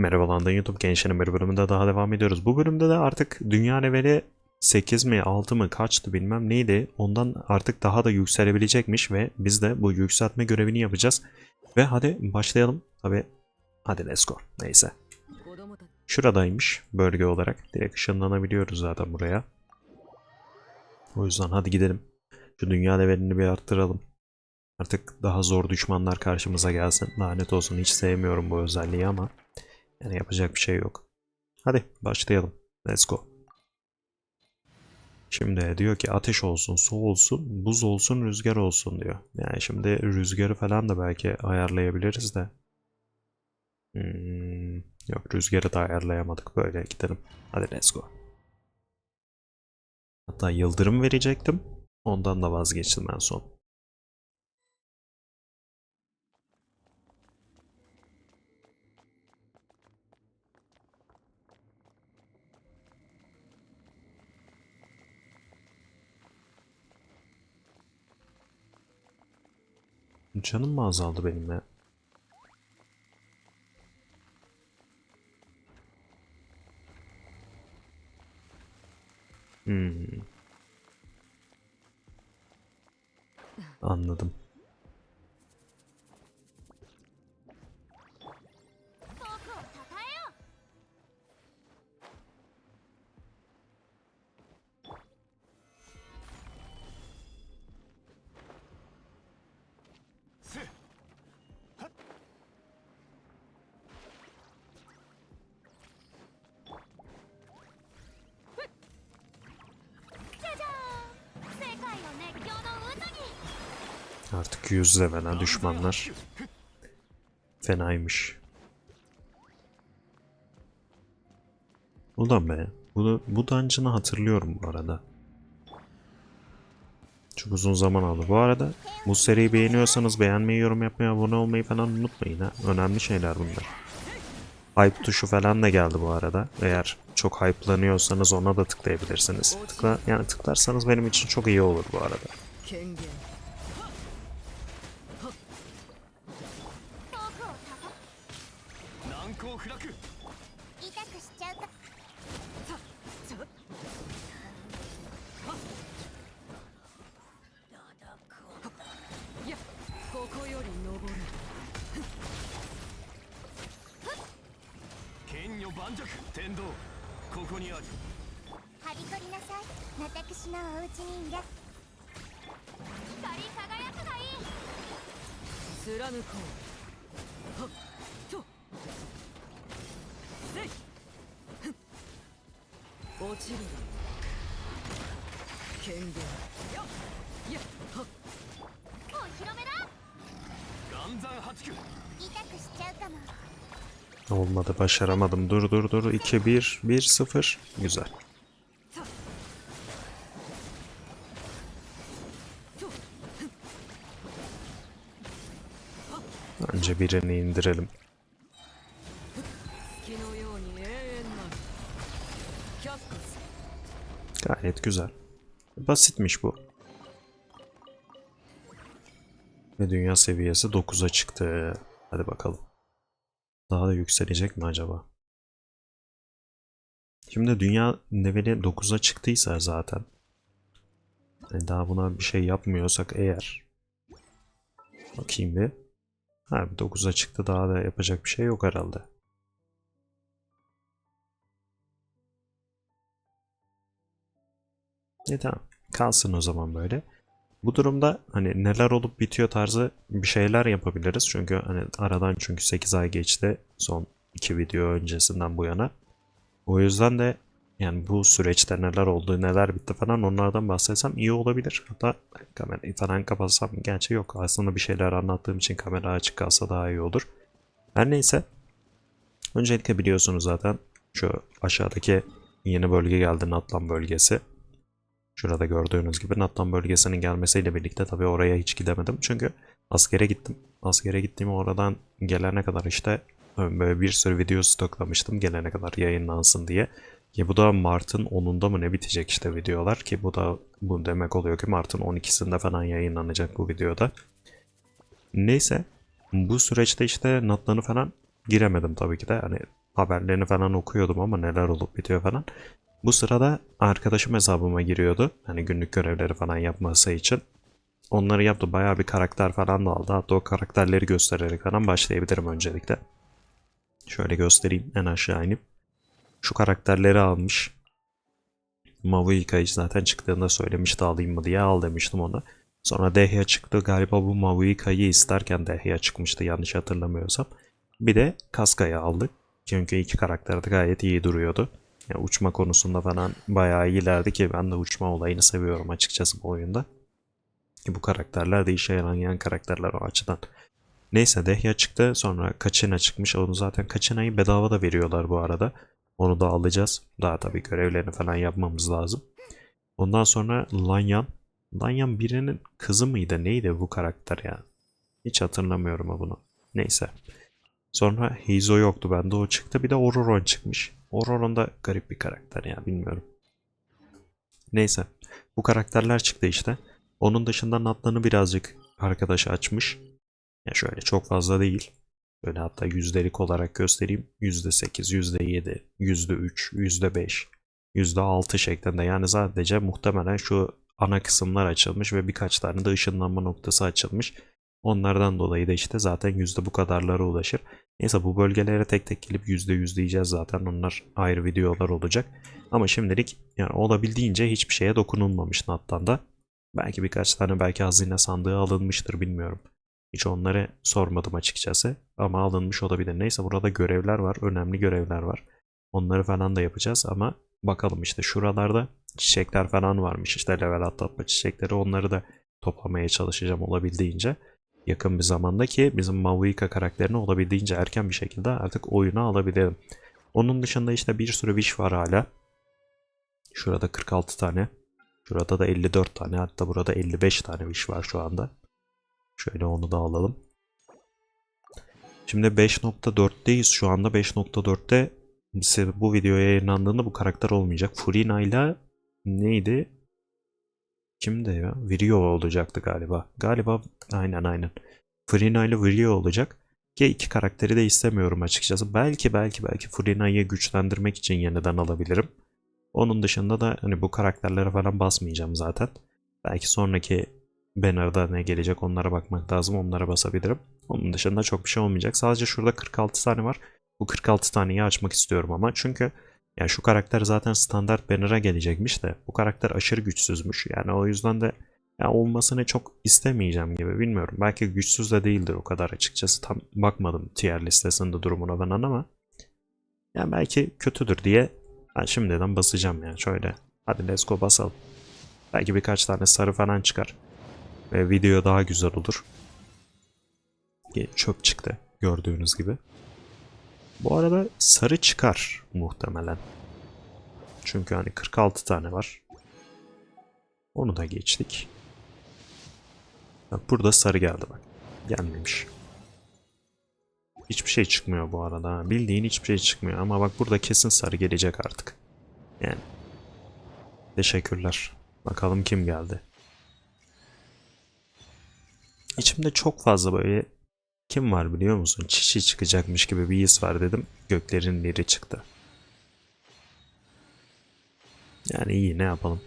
Merhaba Landan YouTube Gençlerin bir bölümünde daha devam ediyoruz. Bu bölümde de artık dünya leveli 8 mi 6 mı kaçtı bilmem neydi. Ondan artık daha da yükselebilecekmiş ve biz de bu yükseltme görevini yapacağız. Ve hadi başlayalım. Tabi hadi let's go. Neyse. Şuradaymış bölge olarak. Direkt ışınlanabiliyoruz zaten buraya. O yüzden hadi gidelim. Şu dünya levelini bir arttıralım. Artık daha zor düşmanlar karşımıza gelsin. Lanet olsun hiç sevmiyorum bu özelliği ama yani yapacak bir şey yok. Hadi başlayalım. Let's go. Şimdi diyor ki ateş olsun, su olsun, buz olsun, rüzgar olsun diyor. Yani şimdi rüzgarı falan da belki ayarlayabiliriz de. Hmm, yok rüzgarı da ayarlayamadık. Böyle gidelim. Hadi let's go. Hatta yıldırım verecektim. Ondan da vazgeçtim en son. Canım mı azaldı benim ya? Hmm. Anladım. Artık yüz levelen düşmanlar. Fenaymış. Ulan be. Bu, bu dungeon'ı hatırlıyorum bu arada. Çok uzun zaman aldı. Bu arada bu seriyi beğeniyorsanız beğenmeyi, yorum yapmayı, abone olmayı falan unutmayın ha. Önemli şeyler bunlar. Hype tuşu falan da geldi bu arada. Eğer çok hype'lanıyorsanız ona da tıklayabilirsiniz. Tıkla, yani tıklarsanız benim için çok iyi olur bu arada. 盤石天道。ここにある。はびこりなさい。私のお家にいら光り輝くがいい。貫こう。はっと。せい。落ちる権限よっやっはっ。お披露目だ岩山八九。痛くしちゃうかも Olmadı başaramadım. Dur dur dur. 2 1 1 0. Güzel. Önce birini indirelim. Gayet güzel. Basitmiş bu. Ve dünya seviyesi 9'a çıktı. Hadi bakalım. Daha da yükselecek mi acaba? Şimdi dünya leveli 9'a çıktıysa zaten. Yani daha buna bir şey yapmıyorsak eğer. Bakayım bir. Ha 9'a çıktı daha da yapacak bir şey yok herhalde. İyi tamam. Kalsın o zaman böyle. Bu durumda hani neler olup bitiyor tarzı bir şeyler yapabiliriz. Çünkü hani aradan çünkü 8 ay geçti son iki video öncesinden bu yana. O yüzden de yani bu süreçte neler oldu, neler bitti falan onlardan bahsetsem iyi olabilir. Hatta kamerayı falan kapatsam gerçi yok. Aslında bir şeyler anlattığım için kamera açık kalsa daha iyi olur. Her neyse. Öncelikle biliyorsunuz zaten şu aşağıdaki yeni bölge geldi Natlan bölgesi. Şurada gördüğünüz gibi Natlan bölgesinin gelmesiyle birlikte tabii oraya hiç gidemedim. Çünkü askere gittim. Askere gittiğim oradan gelene kadar işte böyle bir sürü video stoklamıştım gelene kadar yayınlansın diye. Ki bu da Mart'ın 10'unda mı ne bitecek işte videolar ki bu da bu demek oluyor ki Mart'ın 12'sinde falan yayınlanacak bu videoda. Neyse bu süreçte işte Natlan'ı falan giremedim tabii ki de. Hani haberlerini falan okuyordum ama neler olup bitiyor falan. Bu sırada arkadaşım hesabıma giriyordu. Hani günlük görevleri falan yapması için. Onları yaptı. Bayağı bir karakter falan da aldı. Hatta o karakterleri göstererek falan başlayabilirim öncelikle. Şöyle göstereyim en aşağı inip. Şu karakterleri almış. Mavu Ikai'yi zaten çıktığında söylemişti alayım mı diye al demiştim ona. Sonra Dehya çıktı. Galiba bu Mavu Ikai'yi isterken Dehya çıkmıştı yanlış hatırlamıyorsam. Bir de Kaska'yı aldık. Çünkü iki karakter de gayet iyi duruyordu. Yani uçma konusunda falan bayağı iyilerdi ki ben de uçma olayını seviyorum açıkçası bu oyunda. Ki bu karakterler de işe yarayan karakterler o açıdan. Neyse Dehya çıktı sonra Kaçina çıkmış. Onu zaten Kaçina'yı bedava da veriyorlar bu arada. Onu da alacağız. Daha tabii görevlerini falan yapmamız lazım. Ondan sonra Lanyan. Lanyan birinin kızı mıydı? Neydi bu karakter ya? Hiç hatırlamıyorum bunu. Neyse. Sonra Heizo yoktu bende o çıktı. Bir de Ororon çıkmış. Ororon da garip bir karakter ya bilmiyorum. Neyse. Bu karakterler çıktı işte. Onun dışında Natlan'ı birazcık arkadaşı açmış. Ya şöyle çok fazla değil. Böyle hatta yüzdelik olarak göstereyim. %8, %7, %3, %5, %6 şeklinde. Yani sadece muhtemelen şu ana kısımlar açılmış ve birkaç tane de ışınlanma noktası açılmış. Onlardan dolayı da işte zaten yüzde bu kadarlara ulaşır. Neyse bu bölgelere tek tek gelip yüzde yüz diyeceğiz zaten. Onlar ayrı videolar olacak. Ama şimdilik yani olabildiğince hiçbir şeye dokunulmamış Nat'tan da. Belki birkaç tane belki hazine sandığı alınmıştır bilmiyorum. Hiç onları sormadım açıkçası. Ama alınmış olabilir. Neyse burada görevler var. Önemli görevler var. Onları falan da yapacağız ama bakalım işte şuralarda çiçekler falan varmış. İşte level atlatma çiçekleri onları da toplamaya çalışacağım olabildiğince. Yakın bir zamanda ki bizim Mavuika karakterini olabildiğince erken bir şekilde artık oyuna alabilirim. Onun dışında işte bir sürü wish var hala. Şurada 46 tane. Şurada da 54 tane. Hatta burada 55 tane wish var şu anda. Şöyle onu da alalım. Şimdi 5.4'teyiz. Şu anda 5.4'te size bu video yayınlandığında bu karakter olmayacak. Furina ile neydi? Kimde ya? Virio olacaktı galiba. Galiba aynen aynen. Furina ile Virio olacak. Ki iki karakteri de istemiyorum açıkçası. Belki belki belki Furina'yı güçlendirmek için yeniden alabilirim. Onun dışında da hani bu karakterlere falan basmayacağım zaten. Belki sonraki banner'da ne gelecek onlara bakmak lazım. Onlara basabilirim. Onun dışında çok bir şey olmayacak. Sadece şurada 46 tane var. Bu 46 taneyi açmak istiyorum ama. Çünkü yani şu karakter zaten standart banner'a gelecekmiş de bu karakter aşırı güçsüzmüş. Yani o yüzden de ya olmasını çok istemeyeceğim gibi bilmiyorum. Belki güçsüz de değildir o kadar açıkçası. Tam bakmadım tier listesinde durumuna falan ama yani belki kötüdür diye ben şimdiden basacağım yani şöyle. Hadi let's go basalım. Belki birkaç tane sarı falan çıkar. Ve video daha güzel olur. Çöp çıktı gördüğünüz gibi. Bu arada sarı çıkar muhtemelen. Çünkü hani 46 tane var. Onu da geçtik. Bak burada sarı geldi bak. Gelmemiş. Hiçbir şey çıkmıyor bu arada. Bildiğin hiçbir şey çıkmıyor. Ama bak burada kesin sarı gelecek artık. Yani. Teşekkürler. Bakalım kim geldi. İçimde çok fazla böyle kim var biliyor musun? Çişi çıkacakmış gibi bir his var dedim. Göklerin liri çıktı. Yani iyi ne yapalım.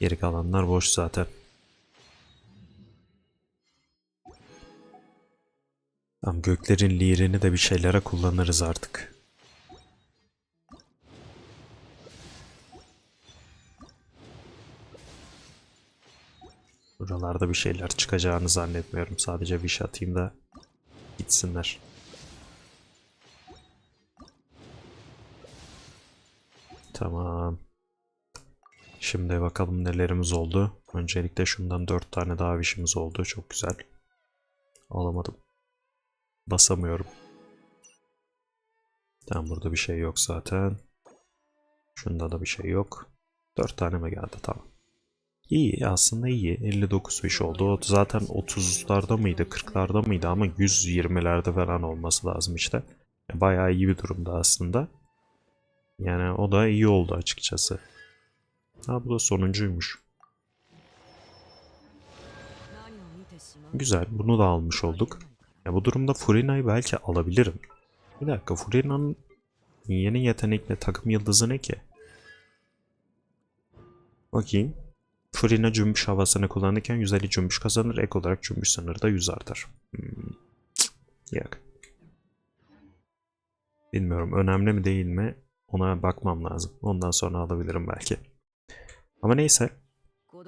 Geri kalanlar boş zaten. Tamam göklerin lirini de bir şeylere kullanırız artık. Buralarda bir şeyler çıkacağını zannetmiyorum. Sadece wish atayım da gitsinler. Tamam. Şimdi bakalım nelerimiz oldu. Öncelikle şundan 4 tane daha wish'imiz oldu. Çok güzel. Alamadım. Basamıyorum. Tamam burada bir şey yok zaten. Şunda da bir şey yok. 4 tane mi geldi? Tamam. İyi aslında iyi. 59.5 oldu. O zaten 30'larda mıydı 40'larda mıydı ama 120'lerde falan olması lazım işte. E, bayağı iyi bir durumda aslında. Yani o da iyi oldu açıkçası. Ha bu da sonuncuymuş. Güzel bunu da almış olduk. Ya bu durumda Furina'yı belki alabilirim. Bir dakika Furina'nın yeni yetenekle takım yıldızı ne ki? Bakayım. Furina cümbüş havasını kullanırken 150 cümbüş kazanır. Ek olarak cümbüş sınırı da 100 artar. Hmm. Yok. Bilmiyorum önemli mi değil mi ona bakmam lazım. Ondan sonra alabilirim belki. Ama neyse.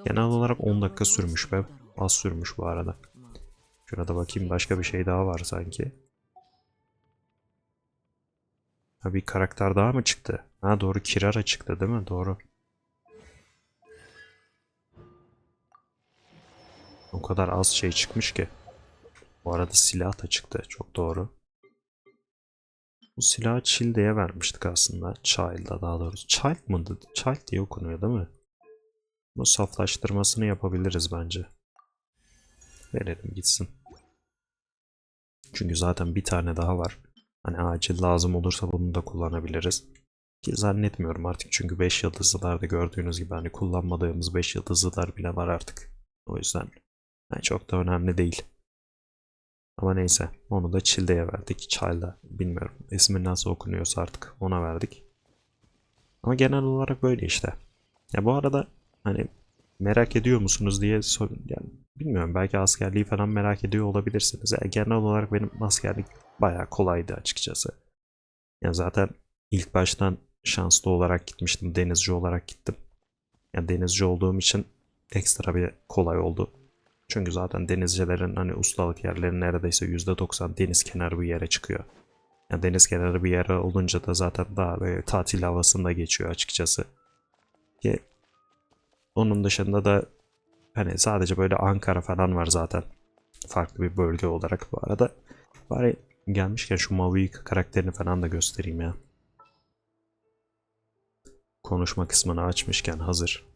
Genel olarak 10 dakika sürmüş be. Az sürmüş bu arada. Şurada bakayım başka bir şey daha var sanki. Ha bir karakter daha mı çıktı? Ha doğru Kirara çıktı değil mi? Doğru. O kadar az şey çıkmış ki. Bu arada silah da çıktı. Çok doğru. Bu silahı Childe'ye vermiştik aslında. Child'a daha doğrusu. Child mıydı? Child diye okunuyor değil mi? Bu saflaştırmasını yapabiliriz bence. Verelim gitsin. Çünkü zaten bir tane daha var. Hani acil lazım olursa bunu da kullanabiliriz. Ki zannetmiyorum artık çünkü 5 yıldızlılarda gördüğünüz gibi hani kullanmadığımız 5 yıldızlılar bile var artık. O yüzden yani çok da önemli değil. Ama neyse onu da Childe'ye verdik. Child'a bilmiyorum ismi nasıl okunuyorsa artık ona verdik. Ama genel olarak böyle işte. Ya bu arada hani merak ediyor musunuz diye sor yani bilmiyorum belki askerliği falan merak ediyor olabilirsiniz. Yani genel olarak benim askerlik bayağı kolaydı açıkçası. Yani zaten ilk baştan şanslı olarak gitmiştim. Denizci olarak gittim. Yani denizci olduğum için ekstra bir kolay oldu. Çünkü zaten denizcilerin hani ustalık yerleri neredeyse %90 deniz kenarı bir yere çıkıyor. Yani deniz kenarı bir yere olunca da zaten daha böyle tatil havasında geçiyor açıkçası. Ki onun dışında da hani sadece böyle Ankara falan var zaten. Farklı bir bölge olarak bu arada. Bari gelmişken şu Mavi karakterini falan da göstereyim ya. Konuşma kısmını açmışken hazır.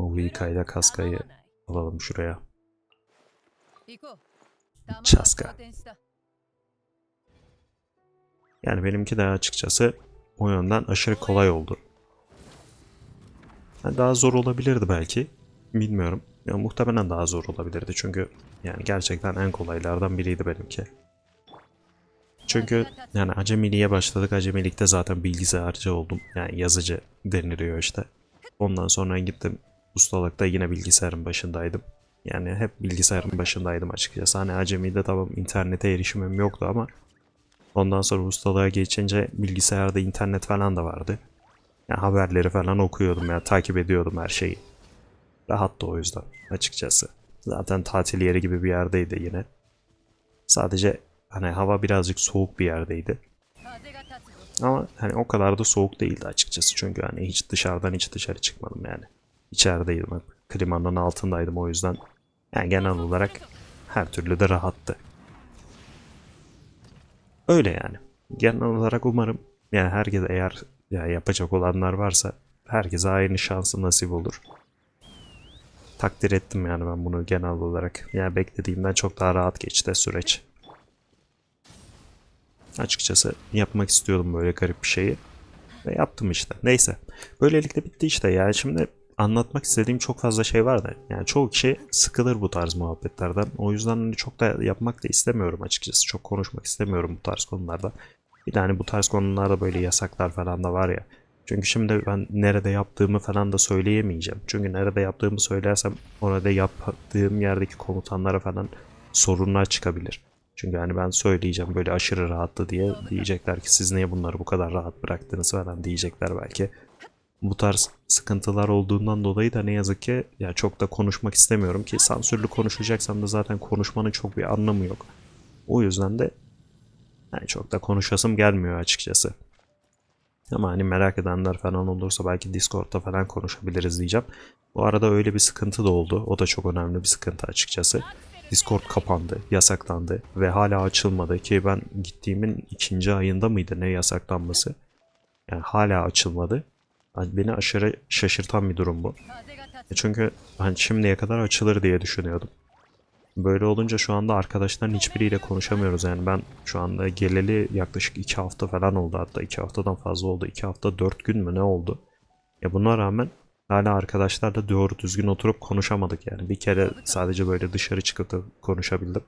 Mavi ile Kaska'yı alalım şuraya. Çaska. Yani benimki de açıkçası o yönden aşırı kolay oldu. Yani daha zor olabilirdi belki. Bilmiyorum. Ya, muhtemelen daha zor olabilirdi çünkü yani gerçekten en kolaylardan biriydi benimki. Çünkü yani acemiliğe başladık. Acemilikte zaten bilgisayarcı oldum. Yani yazıcı deniliyor işte. Ondan sonra gittim ustalıkta yine bilgisayarın başındaydım. Yani hep bilgisayarın başındaydım açıkçası. Hani acemide tamam internete erişimim yoktu ama ondan sonra ustalığa geçince bilgisayarda internet falan da vardı. Yani haberleri falan okuyordum ya takip ediyordum her şeyi. Rahattı o yüzden açıkçası. Zaten tatil yeri gibi bir yerdeydi yine. Sadece hani hava birazcık soğuk bir yerdeydi. Ama hani o kadar da soğuk değildi açıkçası. Çünkü hani hiç dışarıdan hiç dışarı çıkmadım yani. İçerideydim. Klimanın altındaydım o yüzden. Yani genel olarak her türlü de rahattı. Öyle yani. Genel olarak umarım yani herkes eğer ya yapacak olanlar varsa herkese aynı şansı nasip olur. Takdir ettim yani ben bunu genel olarak. Yani beklediğimden çok daha rahat geçti süreç. Açıkçası yapmak istiyordum böyle garip bir şeyi. Ve yaptım işte. Neyse. Böylelikle bitti işte. Yani şimdi anlatmak istediğim çok fazla şey var da. Yani çoğu kişi sıkılır bu tarz muhabbetlerden. O yüzden hani çok da yapmak da istemiyorum açıkçası. Çok konuşmak istemiyorum bu tarz konularda. Bir de hani bu tarz konularda böyle yasaklar falan da var ya. Çünkü şimdi ben nerede yaptığımı falan da söyleyemeyeceğim. Çünkü nerede yaptığımı söylersem orada yaptığım yerdeki komutanlara falan sorunlar çıkabilir. Çünkü hani ben söyleyeceğim böyle aşırı rahattı diye diyecekler ki siz niye bunları bu kadar rahat bıraktınız falan diyecekler belki. Bu tarz sıkıntılar olduğundan dolayı da ne yazık ki ya çok da konuşmak istemiyorum ki sansürlü konuşacaksam da zaten konuşmanın çok bir anlamı yok. O yüzden de yani çok da konuşasım gelmiyor açıkçası. Ama hani merak edenler falan olursa belki Discord'da falan konuşabiliriz diyeceğim. Bu arada öyle bir sıkıntı da oldu. O da çok önemli bir sıkıntı açıkçası. Discord kapandı, yasaklandı ve hala açılmadı ki ben gittiğimin ikinci ayında mıydı ne yasaklanması? Yani hala açılmadı. Beni aşırı şaşırtan bir durum bu. E Çünkü hani şimdiye kadar açılır diye düşünüyordum. Böyle olunca şu anda arkadaşların hiçbiriyle konuşamıyoruz. Yani ben şu anda geleli yaklaşık 2 hafta falan oldu. Hatta 2 haftadan fazla oldu. 2 hafta 4 gün mü ne oldu? Ya buna rağmen hala arkadaşlarla doğru düzgün oturup konuşamadık yani. Bir kere sadece böyle dışarı çıkıp konuşabildim.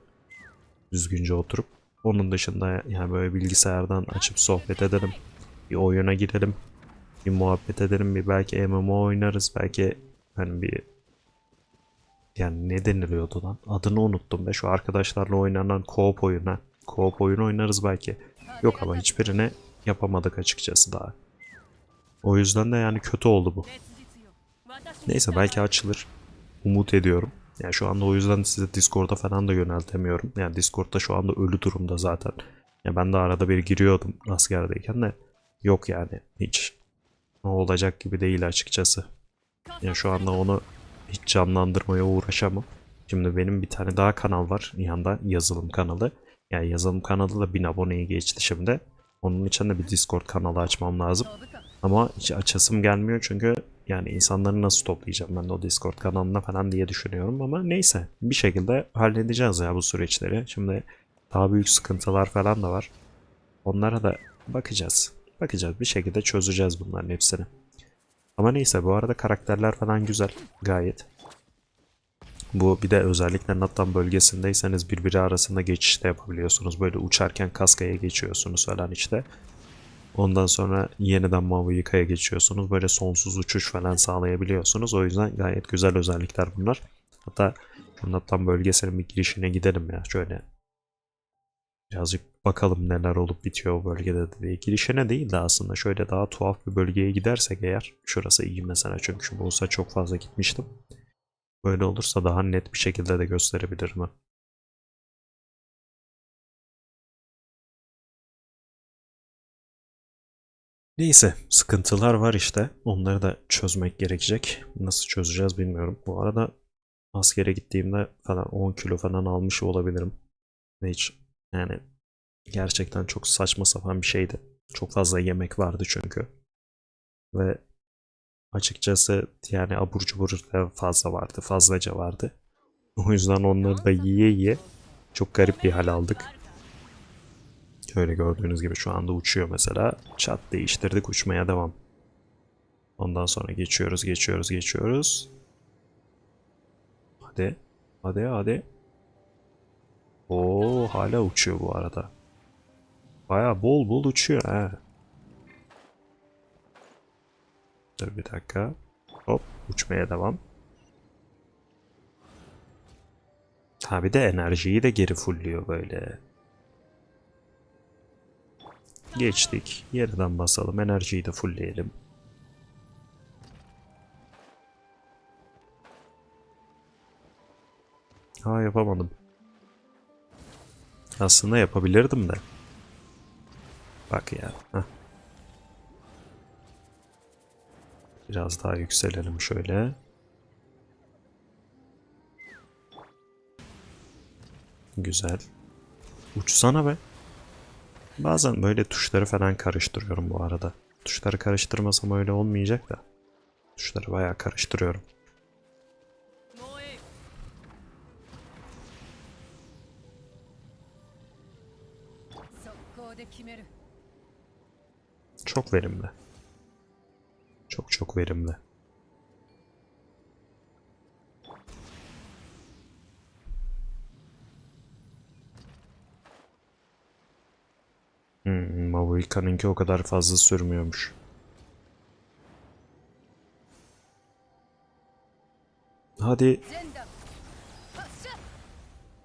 Düzgünce oturup. Onun dışında yani böyle bilgisayardan açıp sohbet edelim. Bir oyuna girelim bir muhabbet edelim bir belki MMO oynarız belki hani bir yani ne deniliyordu lan? Adını unuttum be şu arkadaşlarla oynanan co-op oyuna co-op oyun oynarız belki. Yok ama hiçbirine yapamadık açıkçası daha. O yüzden de yani kötü oldu bu. Neyse belki açılır. Umut ediyorum. Yani şu anda o yüzden size Discord'a falan da yöneltemiyorum. Yani Discord'da şu anda ölü durumda zaten. Ya ben de arada bir giriyordum askerdeyken de. Yok yani hiç olacak gibi değil açıkçası. Yani şu anda onu hiç canlandırmaya uğraşamam. Şimdi benim bir tane daha kanal var yanda yazılım kanalı. Yani yazılım kanalı da 1000 aboneye geçti şimdi. Onun için de bir Discord kanalı açmam lazım. Ama hiç açasım gelmiyor çünkü yani insanları nasıl toplayacağım ben de o Discord kanalına falan diye düşünüyorum ama neyse bir şekilde halledeceğiz ya bu süreçleri. Şimdi daha büyük sıkıntılar falan da var. Onlara da bakacağız. Bakacağız bir şekilde çözeceğiz bunların hepsini. Ama neyse bu arada karakterler falan güzel gayet. Bu bir de özellikle Nattan bölgesindeyseniz birbiri arasında geçiş de yapabiliyorsunuz. Böyle uçarken kaskaya geçiyorsunuz falan işte. Ondan sonra yeniden mavi yıkaya geçiyorsunuz. Böyle sonsuz uçuş falan sağlayabiliyorsunuz. O yüzden gayet güzel özellikler bunlar. Hatta tam bölgesinin bir girişine gidelim ya. Şöyle birazcık bakalım neler olup bitiyor o bölgede diye. Girişine değil de aslında şöyle daha tuhaf bir bölgeye gidersek eğer. Şurası iyi mesela çünkü şu olsa çok fazla gitmiştim. Böyle olursa daha net bir şekilde de gösterebilirim. Neyse, sıkıntılar var işte. Onları da çözmek gerekecek. Nasıl çözeceğiz bilmiyorum. Bu arada askere gittiğimde falan 10 kilo falan almış olabilirim. Hiç yani gerçekten çok saçma sapan bir şeydi. Çok fazla yemek vardı çünkü. Ve açıkçası yani abur cubur da fazla vardı. Fazlaca vardı. O yüzden onları da yiye yiye çok garip bir hal aldık. Şöyle gördüğünüz gibi şu anda uçuyor mesela. Çat değiştirdik uçmaya devam. Ondan sonra geçiyoruz, geçiyoruz, geçiyoruz. Hadi. Hadi, hadi. Oo, hala uçuyor bu arada. Baya bol bol uçuyor ha. Dur bir dakika. Hop, uçmaya devam. Ha bir de enerjiyi de geri fullüyor böyle. Geçtik. Yerden basalım. Enerjiyi de fullleyelim. Ha yapamadım. Aslında yapabilirdim de. Bak ya. Heh. Biraz daha yükselelim şöyle. Güzel. Uçsana be. Bazen böyle tuşları falan karıştırıyorum bu arada. Tuşları karıştırmasam öyle olmayacak da. Tuşları bayağı karıştırıyorum. Çok verimli. Çok çok verimli. Hmm, Mavuika'nınki o kadar fazla sürmüyormuş. Hadi.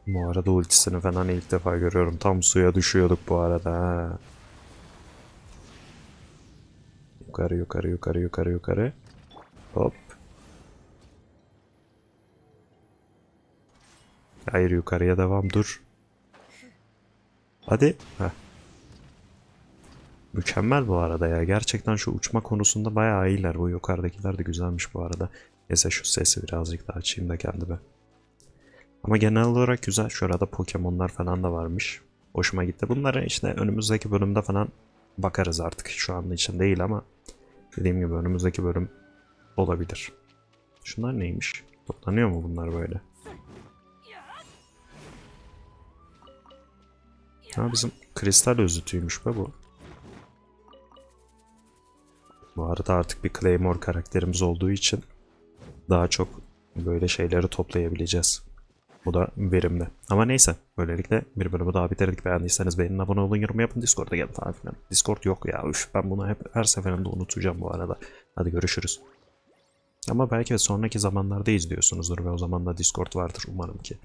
Bu arada ultisini falan ilk defa görüyorum. Tam suya düşüyorduk bu arada. Ha. Yukarı yukarı yukarı yukarı yukarı. Hop. Hayır yukarıya devam dur. Hadi. Heh. Mükemmel bu arada ya. Gerçekten şu uçma konusunda bayağı iyiler. Bu yukarıdakiler de güzelmiş bu arada. Neyse şu sesi birazcık daha açayım da kendime. Ama genel olarak güzel. Şurada Pokemon'lar falan da varmış. Hoşuma gitti. Bunları işte önümüzdeki bölümde falan bakarız artık. Şu anda için değil ama dediğim gibi önümüzdeki bölüm olabilir. Şunlar neymiş? Toplanıyor mu bunlar böyle? Ha bizim kristal özütüymüş be bu. Bu arada artık bir Claymore karakterimiz olduğu için daha çok böyle şeyleri toplayabileceğiz. Bu da verimli. Ama neyse. Böylelikle bir bölümü daha bitirdik. Beğendiyseniz beğenin, abone olun, yorum yapın. Discord'a gelin falan filan. Discord yok ya. Üf, ben bunu hep her seferinde unutacağım bu arada. Hadi görüşürüz. Ama belki de sonraki zamanlarda izliyorsunuzdur ve o zaman da Discord vardır umarım ki.